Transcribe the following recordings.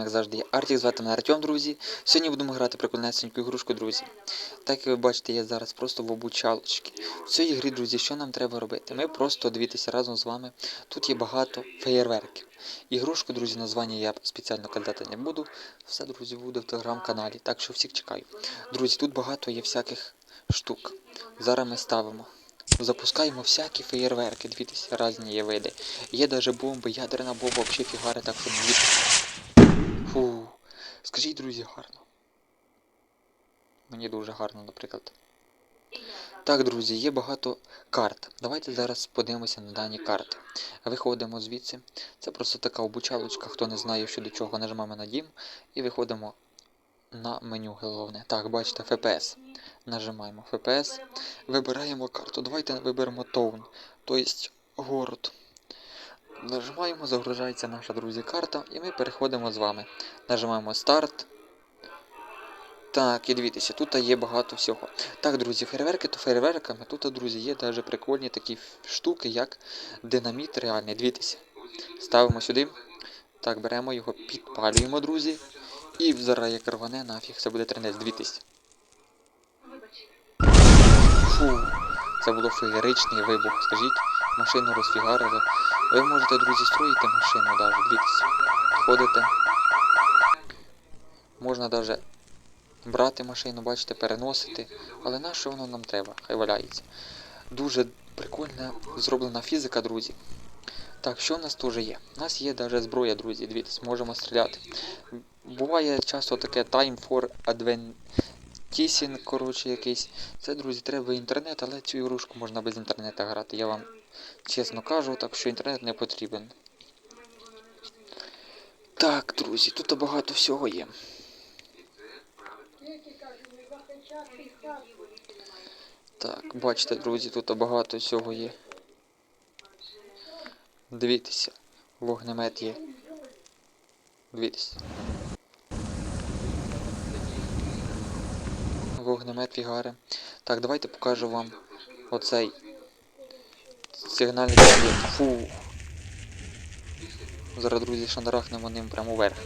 як завжди, я Артік, звати мене Артем, друзі. Сьогодні будемо грати прикольнесеньку ігрушку, друзі. Так як ви бачите, я зараз просто в обучалочці. В цій грі, друзі, що нам треба робити? Ми просто дивитися разом з вами. Тут є багато феєрверків. Ігрушку, друзі, названня я спеціально казати не буду. Все, друзі, буде в телеграм-каналі. Так що всіх чекаю. Друзі, тут багато є всяких штук. Зараз ми ставимо. Запускаємо всякі феєрверки, дивіться, різні є види. Є даже бомби, ядерна бомба, взагалі фігари, так що дивіться. Скажіть, друзі, гарно. Мені дуже гарно, наприклад. Так, друзі, є багато карт. Давайте зараз подивимося на дані карти. Виходимо звідси. Це просто така обучалочка, хто не знає, що до чого, нажимаємо на дім і виходимо на меню головне. Так, бачите, FPS. Нажимаємо FPS. Вибираємо карту. Давайте виберемо Town, тобто город. Нажимаємо, загружається наша, друзі, карта, і ми переходимо з вами. Нажимаємо старт. Так, і дивіться, тут є багато всього. Так, друзі, фейерверки то фейерверками. Тут, друзі, є навіть прикольні такі штуки, як динаміт реальний. Дивіться. Ставимо сюди. Так, беремо його, підпалюємо, друзі. І зараз як рване, нафіг, це буде тренець, дивіться. Фу, це було феєричний вибух. Скажіть, машину розфігарили. Ви можете, друзі, строїти машину навіть, дивіться. Ходите. Можна навіть брати машину, бачите, переносити. Але на що воно нам треба? Хай валяється. Дуже прикольна зроблена фізика, друзі. Так, що в нас теж є? У нас є навіть зброя, друзі, дивіться, можемо стріляти. Буває часто таке Time for Adventising, коротше, якийсь. Це, друзі, треба інтернет, але цю ігрушку можна без інтернету грати. Я вам чесно кажу, так що інтернет не потрібен. Так, друзі, тут багато всього є. Так, бачите, друзі, тут багато всього є. Дивіться, вогнемет є. Дивіться. Вогнемет фігари. Так, давайте покажу вам оцей сигнальний об'єкт. Фу. Зараз, друзі, шандарахнемо ним прямо вверх.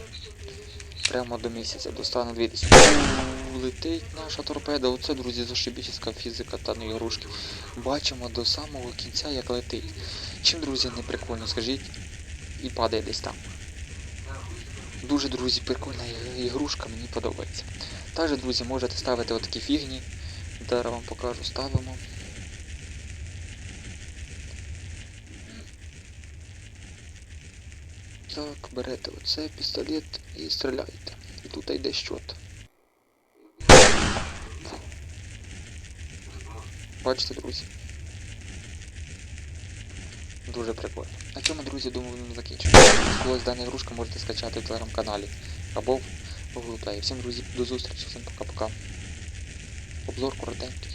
Прямо до місяця, достану дивіться. Фу, Летить наша торпеда. Оце, друзі, зашибіська фізика та не ігрушки. Бачимо до самого кінця, як летить. Чим, друзі, не прикольно, скажіть, і падає десь там. Дуже, друзі, прикольна ігрушка, мені подобається. Також, друзі, можете ставити отакі фігні. Зараз вам покажу, ставимо. Так, берете оце пістолет і стріляєте. І тут йде щот. Бачите, друзі? Дуже прикольно. На цьому, друзі, думаю, будемо закінчити. Ось дана ігрушка можете скачати в телеграм-каналі або в Google Play. Всім, друзі, до зустрічі, всім пока-пока. Обзор коротенький.